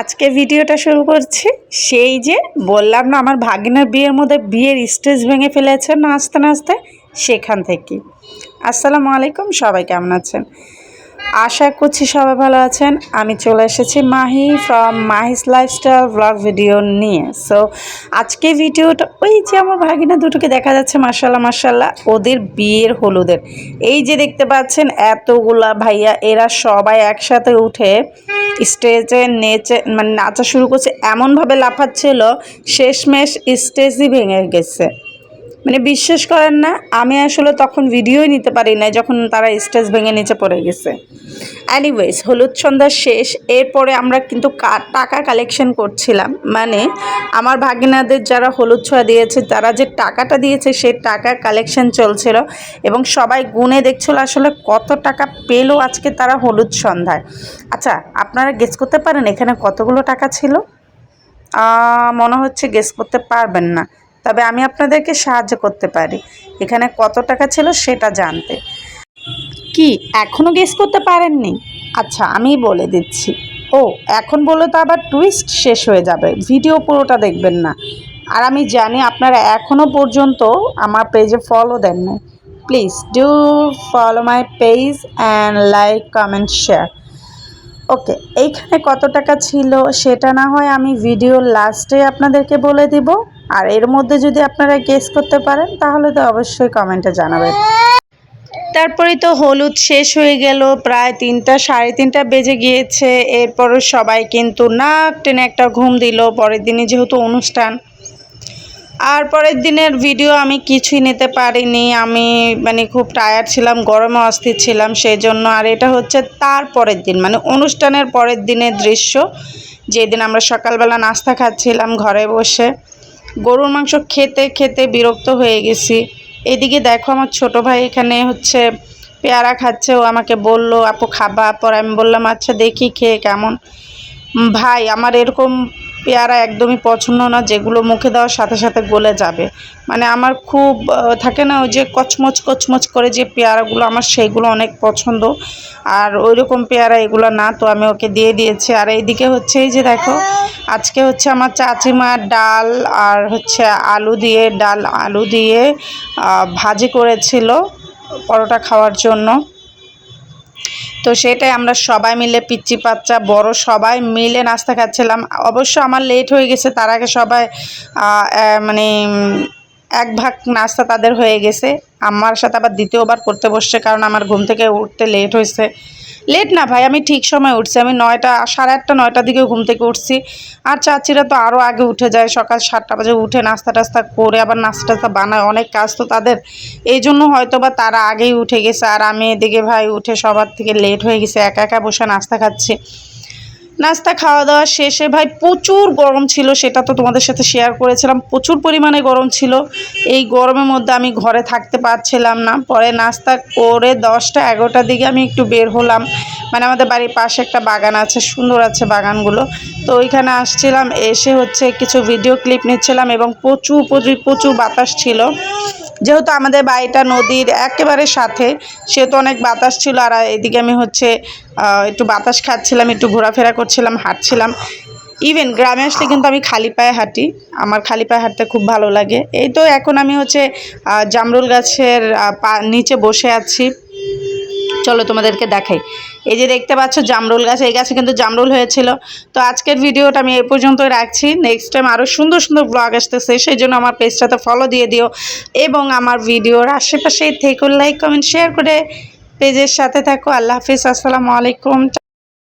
আজকে ভিডিওটা শুরু করছি। সেই যে বললাম না, আমার ভাগিনার বিয়ের মধ্যে বিয়ের স্টেজ ভেঙে ফেলেছে নাচতে নাচতে, সেখান থেকে। আসসালামু আলাইকুম, সবাই কেমন আছেন? আশা করছি সবাই ভালো আছেন। আমি চলে এসেছি Mahi from Mahi's lifestyle blog video নিয়ে। সো আজকে ভিডিওটা, ওই যে আমার ভাগিনা দুটোকে দেখা যাচ্ছে মার্শাল্লাহ মার্শাল্লাহ ওদের বিয়ের হলুদের। এই যে দেখতে পাচ্ছেন, এতগুলা ভাইয়া, এরা সবাই একসাথে উঠে স্টেজে নেচে মানে নাচা শুরু করছে এমনভাবে লাফাচ্ছিল শেষমেশ স্টেজই ভেঙে গেছে। মানে বিশ্বাস করেন না, আমি আসলে তখন ভিডিওই নিতে পারি না যখন তারা স্টেজ ভেঙে নিচে পড়ে গেছে। অ্যানিওয়েজ হলুদ সন্ধ্যা শেষ, এরপরে আমরা কিন্তু টাকা কালেকশন করছিলাম। মানে আমার ভাগিনাদের যারা হলুদ ছোঁয়া দিয়েছে, তারা যে টাকাটা দিয়েছে সেই টাকার কালেকশন চলছিল এবং সবাই গুনে দেখছিল আসলে কত টাকা পেল আজকে তারা হলুদ সন্ধ্যায়। আচ্ছা আপনারা গেস করতে পারেন এখানে কতগুলো টাকা ছিল? মনে হচ্ছে গেস করতে পারবেন না। তবে আমি আপনাদেরকে সাহায্য করতে পারি। এখানে কত টাকা ছিল সেটা জানতে। কি এখনও গেস করতে পারেননি? আচ্ছা আমি বলে দিচ্ছি। ও, এখন বলে তো আবার টুইস্ট শেষ হয়ে যাবে। ভিডিও পুরোটা দেখবেন না। আর আমি জানি আপনারা এখনও পর্যন্ত আমার পেজে ফলো দেন না please do follow my page and like comment share okay এইখানে কত টাকা ছিল সেটা না হয় আমি ভিডিও লাস্টে আপনাদেরকে বলে দিব। আর এর মধ্যে যদি আপনারা গেস করতে পারেন, তাহলে তো অবশ্যই কমেন্টে জানাবেন। তারপরে তো হলুদ শেষ হয়ে গেল, প্রায় তিনটা, সাড়ে তিনটা বেজে গিয়েছে। এরপরও সবাই কিন্তু নাক টেনে একটা ঘুম দিল, পরের দিনে যেহেতু অনুষ্ঠান। আর পরের দিনের ভিডিও আমি কিছুই নিতে পারিনি। আমি মানে খুব টায়ার্ড ছিলাম, গরমে অস্থির ছিলাম সেই জন্য আর এটা হচ্ছে তার পরের দিন মানে অনুষ্ঠানের পরের দিনের দৃশ্য। যেদিন আমরা সকালবেলা নাস্তা খাচ্ছিলাম ঘরে বসে। গরুর মাংস খেতে খেতে বিরক্ত হয়ে গেছি। এদিকে দেখো আমার ছোট ভাই এখানে হচ্ছে পেয়ারা খাচ্ছে। ও আমাকে বলল, আপু খাবা? পর আমি বললাম আচ্ছা দেখি খেয়ে কেমন? ভাই, আমার এরকম পেয়ারা একদমই পছন্দ না, যেগুলো মুখে দেওয়ার সাথে সাথে গলে যাবে। মানে আমার খুব থাকে না ওই যে কচমচ কচমচ করে যে পেয়ারাগুলো, আমার সেইগুলো অনেক পছন্দ। আর ওই রকম পেয়ারা এগুলো না, তো আমি ওকে দিয়ে দিয়েছি। আর এইদিকে হচ্ছে এই যে দেখো, আজকে হচ্ছে আমার চাচিমা ডাল আর হচ্ছে আলু দিয়ে, ডাল আলু দিয়ে ভাজি করেছিল পরোটা খাওয়ার জন্য। তো সেটাই আমরা সবাই মিলে পিচ্চি পাচ্চা বড় সবাই মিলে নাস্তা খাচ্ছিলাম। অবশ্য আমার লেট হয়ে গেছে, তার আগে সবাই মানে এক ভাগ নাস্তা তাদের হয়ে গেছে। আমার সাথে আবার দ্বিতীয়বার করতে বসছে, কারণ আমার ঘুম থেকে উঠতে লেট হয়েছে। লেট না ভাই, আমি ঠিক সময় উঠছি। আমি নয়টা, সাড়ে আটটা, নয়টার দিকে ঘুম থেকে উঠছি। আর চাচিরা তো আরও আগে উঠে যায়, সকাল সাতটা বাজে উঠে নাস্তা টাস্তা করে আবার নাস্তা টাস্তা বানায়, অনেক কাজ তো তাদের। এই জন্য হয়তো বা তারা আগেই উঠে গেছে। আর আমি এদিকে ভাই উঠে সবার থেকে লেট হয়ে গেছে, একা একা বসে নাস্তা খাচ্ছি। নাস্তা খাওয়া দাওয়া শেষে, ভাই প্রচুর গরম ছিল, সেটা তো তোমাদের সাথে শেয়ার করেছিলাম, প্রচুর পরিমাণে গরম ছিল, এই গরমের মধ্যে আমি ঘরে থাকতে পারছিলাম না, পরে নাস্তা করে দশটা, এগারোটার দিকে আমি একটু বের হলাম মানে আমাদের বাড়ির পাশে একটা বাগান আছে, সুন্দর আছে বাগানগুলো, তো ওইখানে আসছিলাম, এসে হচ্ছে কিছু ভিডিও ক্লিপ নিচ্ছিলাম এবং প্রচুর প্রচুর প্রচুর বাতাস ছিল যেহেতু আমাদের বাড়িটা নদীর একেবারে সাথে, সেহেতু অনেক বাতাস ছিল আর এদিকে আমি হচ্ছে একটু বাতাস খাচ্ছিলাম, একটু ঘোরাফেরা করছিলাম, হাঁটছিলাম। ইভেন গ্রামে আসলে কিন্তু আমি খালি পায়ে হাঁটি, আমার খালি পায়ে হাঁটতে খুব ভালো লাগে। এই তো এখন আমি হচ্ছে জামরুল গাছের নিচে বসে আছি। চলো তোমাদেরকে দেখাই। এই যে দেখতে পাচ্ছ, জামরুল গাছ, এই গাছে কিন্তু জামরুল হয়েছিল। তো আজকের ভিডিওটা আমি এ পর্যন্তই রাখছি। নেক্সট টাইম আরও সুন্দর সুন্দর ব্লগ আসতেছে, সেই জন্য আমার পেজটাতে ফলো দিয়ে দিও। এবং আমার ভিডিওর আশেপাশে থেকে লাইক কমেন্ট শেয়ার করে পেজের সাথে থাকো। আল্লাহ হাফিজ, আসসালামু আলাইকুম।